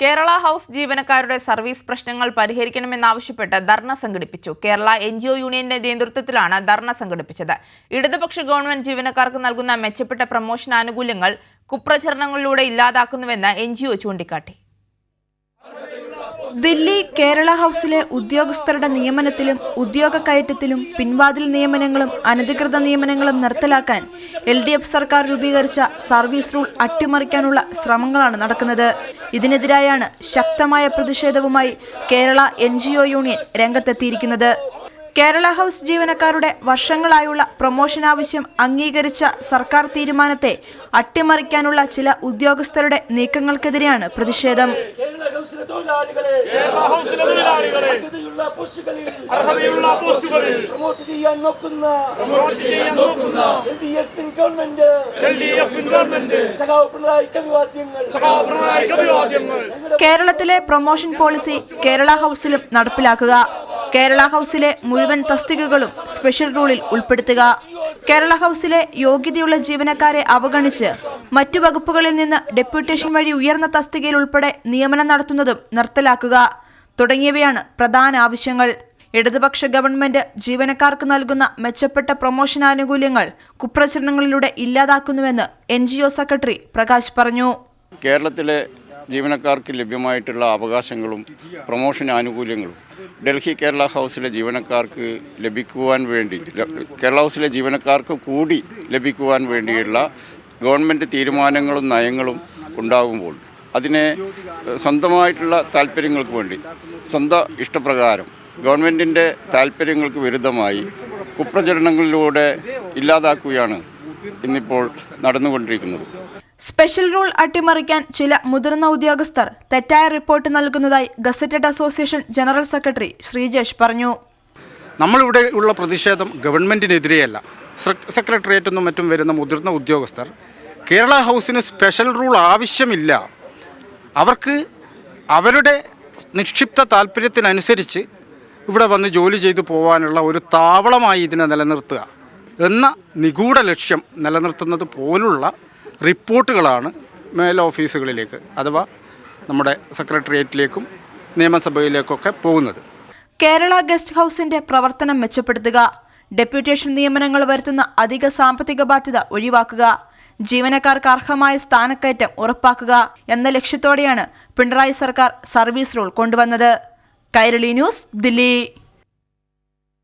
Kerala house ജീവനക്കാരുടെ service പ്രശ്നങ്ങൾ പരിഹരിക്കണമെന്നാവശ്യപ്പെട്ട് ധർണ സംഘടിപ്പിച്ചു. കേരള എൻ ജി ഒ യൂണിയന്റെ നേതൃത്വത്തിലാണ് ധർണ സംഘടിപ്പിച്ചത്. ഇടതുപക്ഷ ഗവൺമെന്റ് ജീവനക്കാർക്ക് നൽകുന്ന മെച്ചപ്പെട്ട പ്രമോഷൻ ആനുകൂല്യങ്ങൾ കുപ്രചരണങ്ങളിലൂടെ ഇല്ലാതാക്കുന്നുവെന്ന് എൻ ജി ഒ ചൂണ്ടിക്കാട്ടി. ദില്ലി കേരള ഹൗസിലെ ഉദ്യോഗസ്ഥരുടെ നിയമനത്തിലും ഉദ്യോഗ കയറ്റത്തിലും പിൻവാതിൽ നിയമനങ്ങളും അനധികൃത നിയമനങ്ങളും നിർത്തലാക്കാൻ എൽ ഡി എഫ് സർക്കാർ രൂപീകരിച്ച സർവീസ് റൂൾ അട്ടിമറിക്കാനുള്ള ശ്രമങ്ങളാണ് നടക്കുന്നത്. ഇതിനെതിരായാണ് ശക്തമായ പ്രതിഷേധവുമായി കേരള എൻ യൂണിയൻ രംഗത്തെത്തിയിരിക്കുന്നത്. കേരള ഹൗസ് ജീവനക്കാരുടെ വർഷങ്ങളായുള്ള പ്രൊമോഷൻ ആവശ്യം അംഗീകരിച്ച സർക്കാർ തീരുമാനത്തെ അട്ടിമറിക്കാനുള്ള ചില ഉദ്യോഗസ്ഥരുടെ നീക്കങ്ങൾക്കെതിരെയാണ് പ്രതിഷേധം. കേരള ഹൗസിലെ തൊഴിലാളികളെ അർഹതയുള്ള പോസ്റ്റുകളിൽ അർഹതയുള്ള പോസ്റ്റുകളിൽ പ്രൊമോട്ട് ചെയ്യാൻ നോക്കുന്ന പ്രൊമോട്ട് ചെയ്യാൻ നോക്കുന്ന എൽ ഗവൺമെന്റ് എൽ ഗവൺമെന്റ് സഖാവ് പിണറായി അഭിവാദ്യങ്ങൾ സഹാപ്രണായ കേരളത്തിലെ പ്രൊമോഷൻ പോളിസി കേരള ഹൗസിലും നടപ്പിലാക്കുക. കേരള ഹൗസിലെ മുഴുവൻ തസ്തികകളും സ്പെഷ്യൽ റൂളിൽ ഉൾപ്പെടുത്തുക. കേരള ഹൗസിലെ യോഗ്യതയുള്ള ജീവനക്കാരെ അവഗണിച്ച് മറ്റു വകുപ്പുകളിൽ നിന്ന് ഡെപ്യൂട്ടേഷൻ വഴി ഉയർന്ന തസ്തികയിൽ ഉൾപ്പെടെ നിയമനം നടത്തുന്നതും നിർത്തലാക്കുക. തുടങ്ങിയവയാണ് പ്രധാന ആവശ്യങ്ങൾ. ഇടതുപക്ഷ ഗവൺമെന്റ് ജീവനക്കാർക്ക് നൽകുന്ന മെച്ചപ്പെട്ട പ്രൊമോഷൻ ആനുകൂല്യങ്ങൾ കുപ്രചരണങ്ങളിലൂടെ ഇല്ലാതാക്കുന്നുവെന്ന് എൻ സെക്രട്ടറി പ്രകാശ് പറഞ്ഞു. കേരളത്തിലെ ജീവനക്കാർക്ക് ലഭ്യമായിട്ടുള്ള അവകാശങ്ങളും പ്രൊമോഷൻ ആനുകൂല്യങ്ങളും ഡൽഹി കേരള ഹൗസിലെ ജീവനക്കാർക്ക് ലഭിക്കുവാൻ വേണ്ടി കേരള ഹൗസിലെ ജീവനക്കാർക്ക് കൂടി ലഭിക്കുവാൻ വേണ്ടിയുള്ള ഗവൺമെന്റ് തീരുമാനങ്ങളും നയങ്ങളും ഉണ്ടാകുമ്പോൾ അതിനെ സ്വന്തമായിട്ടുള്ള താല്പര്യങ്ങൾക്ക് വേണ്ടി സ്വന്തം ഇഷ്ടപ്രകാരം ഗവൺമെന്റിന്റെ താല്പര്യങ്ങൾക്ക് വിരുദ്ധമായി കുപ്രചരണങ്ങളിലൂടെ ഇല്ലാതാക്കുകയാണ് ഇന്നിപ്പോൾ നടന്നുകൊണ്ടിരിക്കുന്നത്. സ്പെഷ്യൽ റൂൾ അട്ടിമറിക്കാൻ ചില മുതിർന്ന ഉദ്യോഗസ്ഥർ തെറ്റായ റിപ്പോർട്ട് നൽകുന്നതായി gazetted association general secretary Sreejesh പറഞ്ഞു. നമ്മളിവിടെ ഉള്ള പ്രതിഷേധം ഗവൺമെന്റിനെതിരെയല്ല സെക്രട്ടേറിയറ്റ് നിന്നും മറ്റും വരുന്ന മുതിർന്ന ഉദ്യോഗസ്ഥർ കേരള ഹൗസിന് സ്പെഷ്യൽ റൂൾ ആവശ്യമില്ല. അവർക്ക് അവരുടെ നിക്ഷിപ്ത താല്പര്യത്തിനനുസരിച്ച് ഇവിടെ വന്ന് ജോലി ചെയ്തു പോകാനുള്ള ഒരു താവളമായി ഇതിനെ നിലനിർത്തുക. എന്ന നിഗൂഢ ലക്ഷ്യം നിലനിർത്തുന്നത് പോലുള്ള റിപ്പോർട്ടുകളാണ് മേൽ ഓഫീസുകളിലേക്ക് അഥവാ നമ്മുടെ സെക്രട്ടേറിയറ്റിലേക്കും നിയമസഭയിലേക്കൊക്കെ പോകുന്നത്. കേരള ഗസ്റ്റ് ഹൗസിന്റെ പ്രവർത്തനം മെച്ചപ്പെടുത്തുക ഡെപ്യൂട്ടേഷൻ നിയമനങ്ങൾ വരുത്തുന്ന അധിക സാമ്പത്തിക ബാധ്യത ഒഴിവാക്കുക ജീവനക്കാർക്ക് അർഹമായ സ്ഥാനക്കയറ്റം ഉറപ്പാക്കുക എന്ന ലക്ഷ്യത്തോടെയാണ് പിണറായി സർക്കാർ സർവീസ് റൂൾ കൊണ്ടുവന്നത്. കൈരളി ന്യൂസ് ദില്ലി.